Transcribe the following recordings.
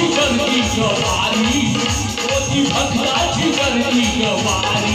भक्ताची गर्दी गवारी होती भक्ताची गर्दी गवारी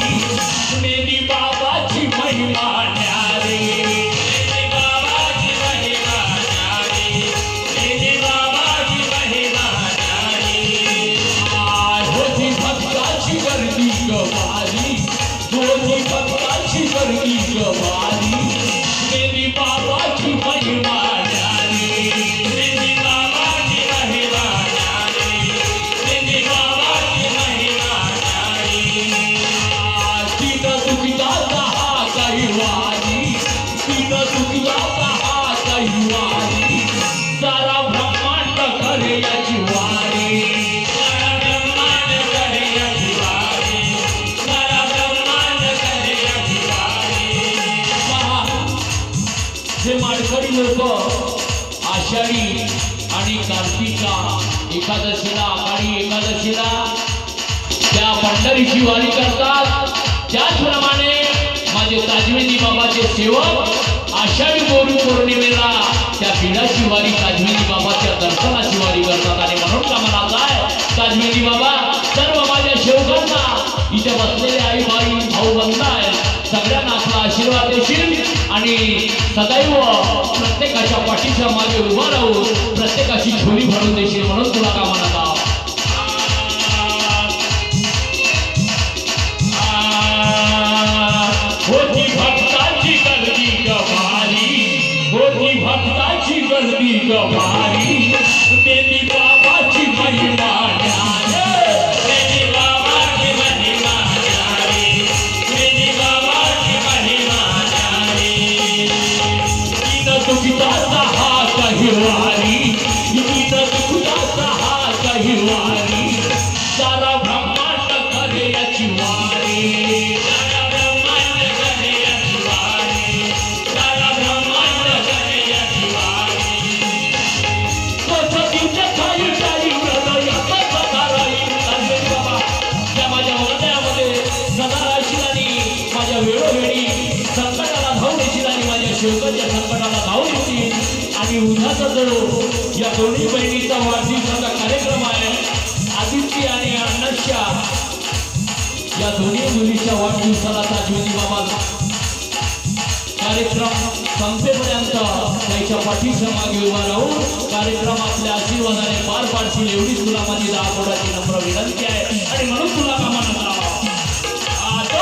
जे माळकरी लोक आषाढी आणि कार्तिका एकादशीला आषाढी एकादशीला त्या पंढरीची वारी करतात. त्याचप्रमाणे माझे ताजवेदी बाबाचे सेवक आषाढी गोरू पौर्णिमेला त्या बिडाची वारी ताजवेदी बाबाच्या दर्शनाची वारी करतात. आणि म्हणून का म्हणत आहे ताजवेदी बाबा सर्व माझ्या शेवकांना इथे बसलेले आई बाई भाऊ बंद सगळ्यांना आपला आशीर्वाद देशील. आणि सदैव प्रत्येकाच्या पाठीच्या मागे उभा राहून प्रत्येकाची झोली भरून देशील म्हणून तुला का म्हणत आहोत भक्ताची गर्दी गवारी. आणि माझ्या शेवकाच्या संकटाला धावून येशील आणि उन्हाचा जणू या दोन्ही बहिणीचा वाढदिवसाचा कार्यक्रम आहे. आदित्य आणि अण्णाच्या या दोन्ही मुलीच्या वाढदिवसाला ताजवेदी बाबा कार्यक्रम संपेपर्यंत त्याच्या पाठीच्या मागे उभा राहून कार्यक्रम आपल्या आशीर्वादाने पार पाडशील एवढीच तुला माझी दहा कोटाची नम्र विनंती आहे. आणि म्हणून तुला का आता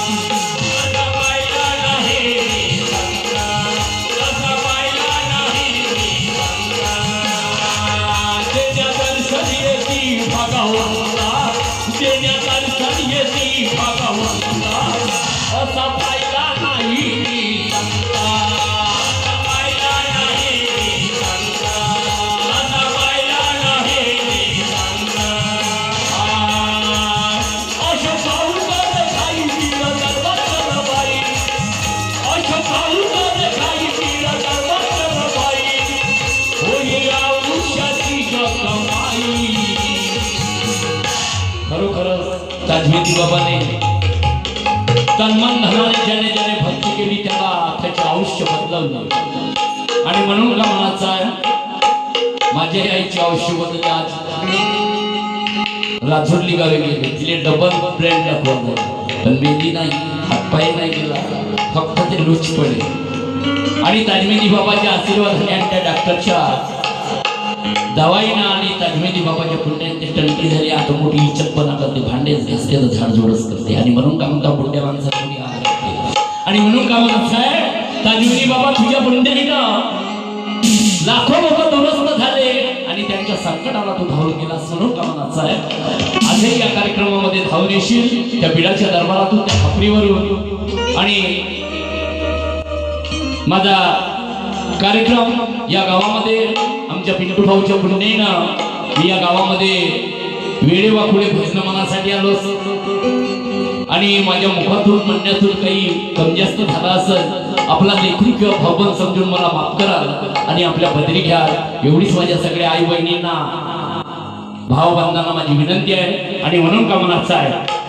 खरोखरच ताजमेदी बाबाने. तन्मन धनाने ज्याने ज्याने भक्ती केली त्याला त्याचे आयुष्य बदलवलं आणि म्हणून का म्हणायचं आहे माझ्या आईचे आयुष्य बदलले आज. राजोडली गावे गेले तिले डबल ब्रँड दाखवलं. पण मेहंदी नाही हातपाय नाही गेला फक्त ते लुच पडले. आणि ताजमेदी बाबाच्या आशीर्वादाने आणि त्या डॉक्टरच्या दवाईनं आणि ताजमेदी बाबाच्या पुण्यात ते टंकी झाली. आता मोठी इचकपणा करते भांडे घासते तर झाडझोडच करते. आणि म्हणून का म्हणता बुड्या माणसाला मी आहार आणि म्हणून का म्हणत साहेब ताजमेदी बाबा तुझ्या बुंड्यानं लाखो लोक दुरस्त झाले. आणि त्यांच्या संकटाला तू धावून गेला म्हणून का म्हणत साहेब आजही या कार्यक्रमामध्ये धावून येशील. त्या बिडाच्या दरबारातून त्या खापरीवरून आणि माझा कार्यक्रम या गावामध्ये आमच्या पिंटू भाऊच्या पुण्यानं मी या गावामध्ये वेळेवा पुढे भजन मनासाठी आलो आणि माझ्या मुखातून म्हणण्यातून काही कमी जास्त झाला असेल आपला लेखी किंवा समजून मला माफ कराल आणि आपल्या बदरी घ्या. एवढीच माझ्या सगळ्या आई बहिणींना भावबंधांना माझी विनंती आहे आणि म्हणून का मनाचा आहे